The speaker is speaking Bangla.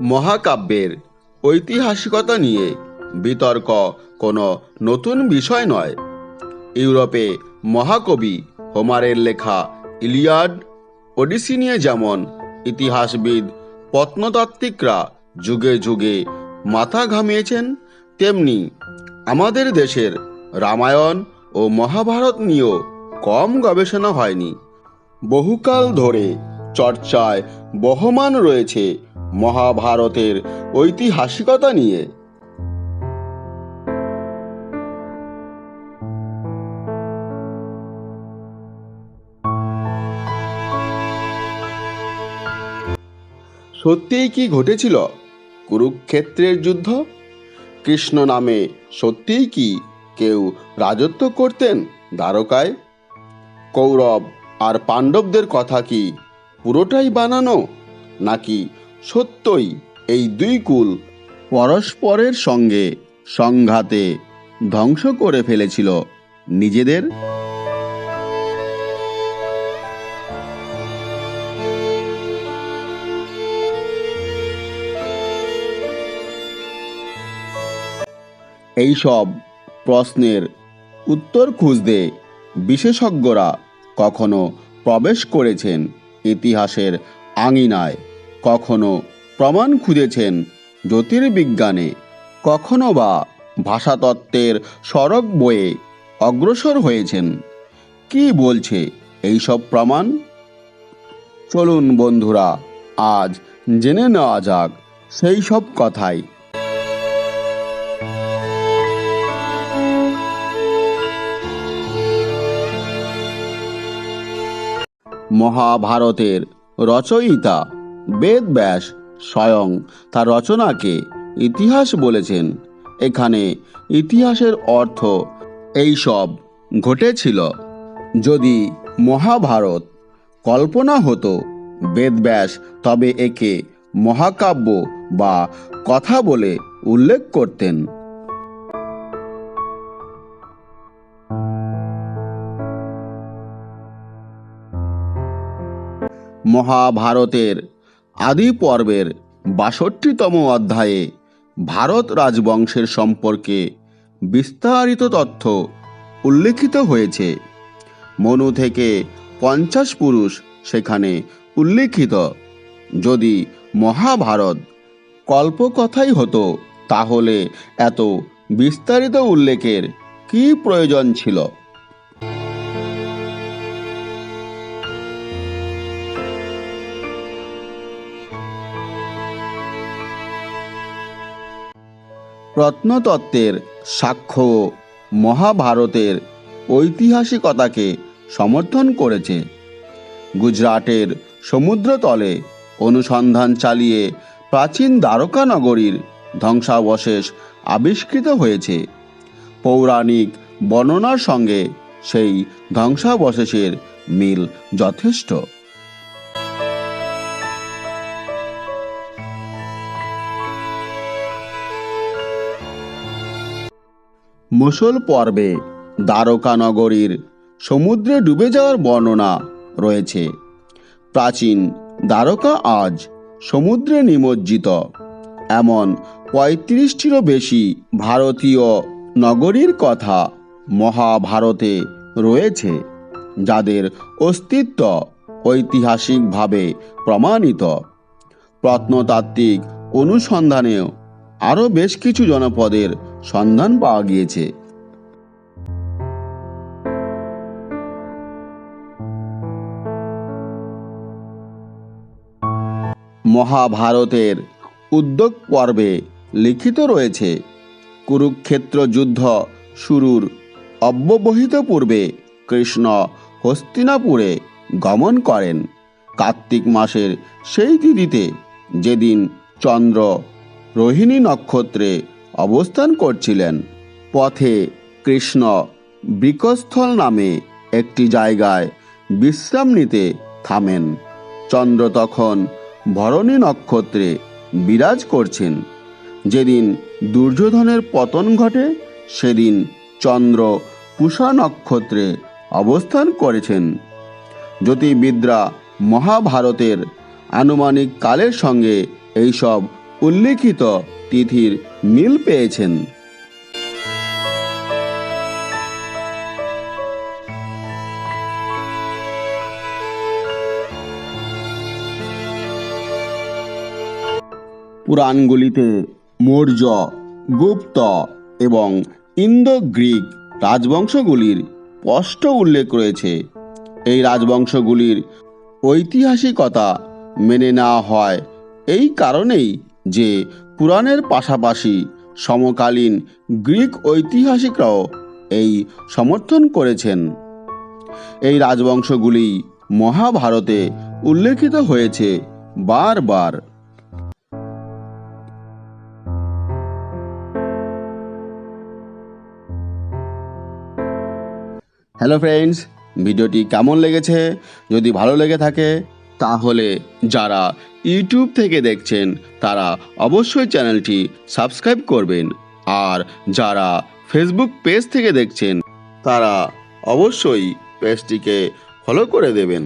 মহাকাব্যের ঐতিহাসিকতা নিয়ে বিতর্ক কোনো নতুন বিষয় নয়। ইউরোপে মহাকবি হোমারের লেখা ইলিয়াড ওডিসি নিয়ে যেমন ইতিহাসবিদ, প্রত্নতাত্ত্বিকরা যুগে যুগে মাথা ঘামিয়েছেন, তেমনি আমাদের দেশের রামায়ণ ও মহাভারত নিয়েও কম গবেষণা হয়নি। বহুকাল ধরে চর্চায় বহমান রয়েছে মহাভারতের ঐতিহাসিকতা নিয়ে। সত্যিই কি ঘটেছিল কুরুক্ষেত্রের যুদ্ধ? কৃষ্ণ নামে সত্যিই কি কেউ রাজত্ব করতেন দ্বারকায়? কৌরব আর পাণ্ডবদের কথা কি পুরোটাই বানানো নাকি সত্যই এই দুই কুল পরস্পরের সঙ্গে সংঘাতে ধ্বংস করে ফেলেছিল নিজেদের। এইসব প্রশ্নের উত্তর খুঁজতে বিশেষজ্ঞরা কখনো প্রবেশ করেছেন ইতিহাসের আঙিনায়। কখনো প্রমাণ খুঁজেছেন জ্যোতির্বিজ্ঞানে, কখনো বা ভাষাতত্ত্বের সড়ক বয়ে অগ্রসর হয়েছেন। কি বলছে এইসব প্রমাণ? চলুন বন্ধুরা, আজ জেনে নেওয়া যাক সেই সব কথাই। মহাভারতের রচয়িতা বেদব্যাস স্বয়ং তার রচনাকে ইতিহাস বলেছেন। এখানে ইতিহাসের অর্থ এই সব ঘটেছিল। যদি মহাভারত কল্পনা হতো বেদব্যাস তবে একে মহাকাব্য বা কথা বলে উল্লেখ করতেন। মহাভারতের আদি পর্বের বাষট্টিতম অধ্যায়ে ভারত রাজবংশের সম্পর্কে বিস্তারিত তথ্য উল্লেখিত হয়েছে। মনু থেকে পঞ্চাশ পুরুষ সেখানে উল্লেখিত। যদি মহাভারত কল্পকথাই হতো, তাহলে এত বিস্তারিত উল্লেখের কী প্রয়োজন ছিল? প্রত্নতত্ত্বের সাক্ষ্য মহাভারতের ঐতিহাসিকতাকে সমর্থন করেছে। গুজরাটের সমুদ্রতলে অনুসন্ধান চালিয়ে প্রাচীন দ্বারকা নগরীর ধ্বংসাবশেষ আবিষ্কৃত হয়েছে। পৌরাণিক বর্ণনার সঙ্গে সেই ধ্বংসাবশেষের মিল যথেষ্ট। মুসল পর্বে দ্বারকা নগরীর সমুদ্রে ডুবে যাওয়ার বর্ণনা রয়েছে। প্রাচীন দ্বারকা আজ সমুদ্রে নিমজ্জিত। এমন পঁয়ত্রিশটিরও বেশি ভারতীয় নগরীর কথা মহাভারতে রয়েছে, যাদের অস্তিত্ব ঐতিহাসিকভাবে প্রমাণিত। প্রত্নতাত্ত্বিক অনুসন্ধানেও আরও বেশ কিছু জনপদের সন্ধান পাওয়া গিয়েছে। মহাভারতের উদ্যোগ পর্বে লিখিত রয়েছে, কুরুক্ষেত্র যুদ্ধ শুরুর অব্যবহিত পূর্বে কৃষ্ণ হস্তিনাপুরে গমন করেন। কার্তিক মাসের সেই তিথিতে যেদিন চন্দ্র রোহিণী নক্ষত্রে অবস্থান করছিলেন। পথে কৃষ্ণ বৃকস্থল নামে একটি জায়গায় বিশ্রাম নিতে থামেন। চন্দ্র তখন ভরণী নক্ষত্রে বিরাজ করছেন। যেদিন দুর্যোধনের পতন ঘটে, সেদিন চন্দ্র পুষা নক্ষত্রে অবস্থান করেছেন। জ্যোতির্বিদরা মহাভারতের আনুমানিক কালের সঙ্গে এইসব উল্লেখিত তিথির মিল পেয়েছেন। পুরাণগুলিতে মৌর্য, গুপ্ত এবং ইন্দো গ্রিক রাজবংশগুলির স্পষ্ট উল্লেখ রয়েছে। এই রাজবংশগুলির ঐতিহাসিকতা মেনে নেওয়া হয় এই কারণেই যে পুরাণের পাশাপাশি সমকালীন গ্রিক ঐতিহাসিকরাও এই সমর্থন করেছেন। এই রাজবংশগুলি মহাভারতে উল্লেখিত হয়েছে বারবার। হ্যালো ফ্রেন্ডস, ভিডিওটি কেমন লেগেছে? যদি ভালো লেগে থাকে তাহলে যারা ইউটিউব থেকে দেখছেন, তারা অবশ্যই চ্যানেলটি সাবস্ক্রাইব করবেন। আর যারা ফেসবুক পেজ থেকে দেখছেন, তারা অবশ্যই পেজটিকে ফলো করে দেবেন।